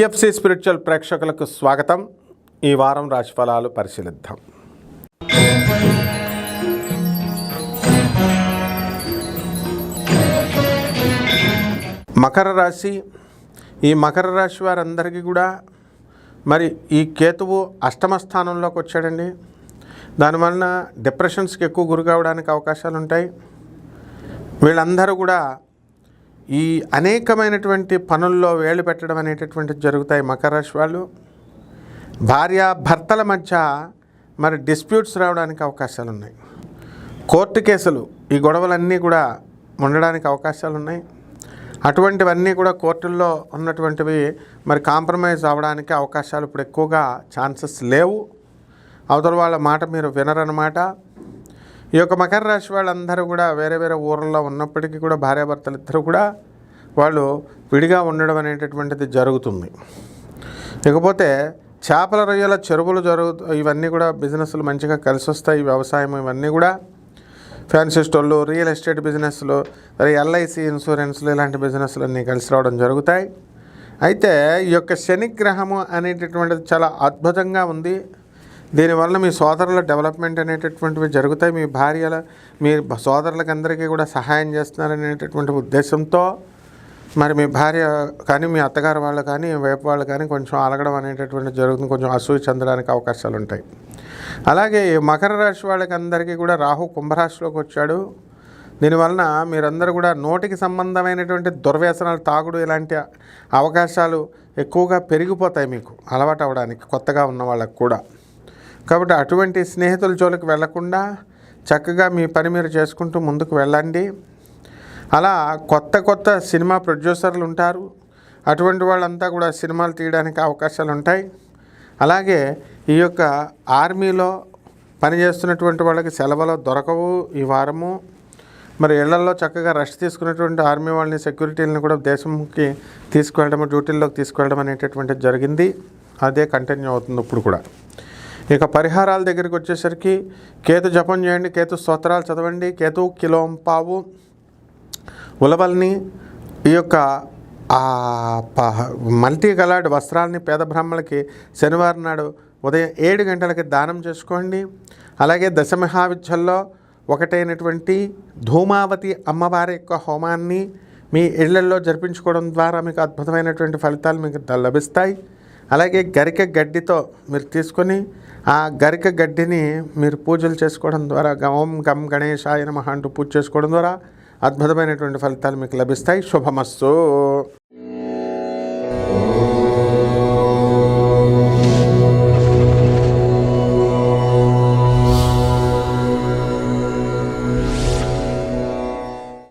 PFC spiritual ప్రేక్షకులకు స్వాగతం. ఈ వారం రాశిఫలాలు పరిశీలిద్దాం. మకర రాశి. ఈ మకర రాశి వారందరికీ కూడా మరి ఈ కేతువు అష్టమ స్థానంలోకి వచ్చాడండి. దానివలన డిప్రెషన్స్కి ఎక్కువ గురి కావడానికి అవకాశాలు ఉంటాయి వీళ్ళందరూ కూడా ఈ అనేకమైనటువంటి పనుల్లో వేలు పెట్టడం అనేటటువంటివి జరుగుతాయి మకర రాశి వాళ్ళు భార్య భర్తల మధ్య మరి డిస్ప్యూట్స్ రావడానికి అవకాశాలు ఉన్నాయి కోర్టు కేసులు ఈ గొడవలన్నీ కూడా ఉండడానికి అవకాశాలు ఉన్నాయి అటువంటివన్నీ కూడా కోర్టుల్లో ఉన్నటువంటివి మరి కాంప్రమైజ్ అవ్వడానికి అవకాశాలు ఇప్పుడు ఎక్కువగా ఛాన్సెస్ లేవు. అవతల వాళ్ళ మాట మీరు వినరన్నమాట. ఈ యొక్క మకర రాశి వాళ్ళందరూ కూడా వేరే వేరే ఊర్లలో ఉన్నప్పటికీ కూడా భార్యాభర్తలు ఇద్దరు కూడా వాళ్ళు విడిగా ఉండడం అనేటటువంటిది జరుగుతుంది. ఇకపోతే చేపల రొయ్యల చెరువులు జరుగు ఇవన్నీ కూడా బిజినెస్లు మంచిగా కలిసి వస్తాయి వ్యవసాయం ఇవన్నీ కూడా. ఫ్యాన్సీ స్టోర్లు రియల్ ఎస్టేట్ బిజినెస్లు మరి ఎల్ఐసి ఇన్సూరెన్స్లు ఇలాంటి బిజినెస్లు అన్నీ కలిసి రావడం జరుగుతాయి. అయితే ఈ యొక్క శనిగ్రహము అనేటటువంటిది చాలా అద్భుతంగా ఉంది. దీనివల్ల మీ సోదరుల డెవలప్మెంట్ అనేటటువంటివి జరుగుతాయి. మీ భార్యల మీ సోదరులకందరికీ కూడా సహాయం చేస్తున్నారనేటటువంటి ఉద్దేశంతో మరి మీ భార్య కానీ మీ అత్తగారు వాళ్ళు కానీ వైపు వాళ్ళు కానీ కొంచెం అలగడం అనేటటువంటి జరుగుతుంది. కొంచెం అసూయ చెందడానికి అవకాశాలు ఉంటాయి. అలాగే మకర రాశి వాళ్ళకి అందరికీ కూడా రాహు కుంభరాశిలోకి వచ్చాడు. దీనివలన మీరందరూ కూడా నోటికి సంబంధమైనటువంటి దుర్వ్యసనాలు తాగుడు ఇలాంటి అవకాశాలు ఎక్కువగా పెరిగిపోతాయి మీకు అలవాటు అవ్వడానికి కొత్తగా ఉన్న వాళ్ళకు కూడా. కాబట్టి అటువంటి స్నేహితుల జోలికి వెళ్ళకుండా చక్కగా మీ పని మీరు చేసుకుంటూ ముందుకు వెళ్ళండి. అలా కొత్త కొత్త సినిమా ప్రొడ్యూసర్లు ఉంటారు. అటువంటి వాళ్ళంతా కూడా సినిమాలు తీయడానికి అవకాశాలు ఉంటాయి. అలాగే ఈ యొక్క ఆర్మీలో పనిచేస్తున్నటువంటి వాళ్ళకి సెలవులు దొరకవు ఈ వారము. మరి ఇళ్ళలో చక్కగా రెస్ట్ తీసుకున్నటువంటి ఆర్మీ వాళ్ళని సెక్యూరిటీలను కూడా దేశంకి తీసుకువెళ్ళడం డ్యూటీల్లోకి తీసుకువెళ్ళడం అనేటటువంటిది జరిగింది. అదే కంటిన్యూ అవుతుంది ఇప్పుడు కూడా. ఇక పరిహారాల దగ్గరికి వచ్చేసరికి కేతు జపం చేయండి కేతు స్తోత్రాలు చదవండి కేతు కిలోం పావు ఉలవల్ని ఈ యొక్క ప- మల్టీ కలర్డ్ వస్త్రాలని పేద బ్రాహ్మణులకి శనివారం నాడు ఉదయం ఏడు గంటలకి దానం చేసుకోండి. అలాగే దశమహావిద్యల్లో ఒకటైనటువంటి ధూమావతి అమ్మవారి యొక్క హోమాన్ని మీ ఇళ్ళలో జరిపించుకోవడం ద్వారా మీకు అద్భుతమైనటువంటి ఫలితాలు మీకు లభిస్తాయి. అలాగే గరిక గడ్డితో మీరు తీసుకొని ఆ గరిక గడ్డిని మీరు పూజలు చేసుకోవడం ద్వారా గమం ఓం గం గణేశాయ నమః అంటూ పూజ చేసుకోవడం ద్వారా అద్భుతమైనటువంటి ఫలితాలు మీకు లభిస్తాయి. శుభమస్సు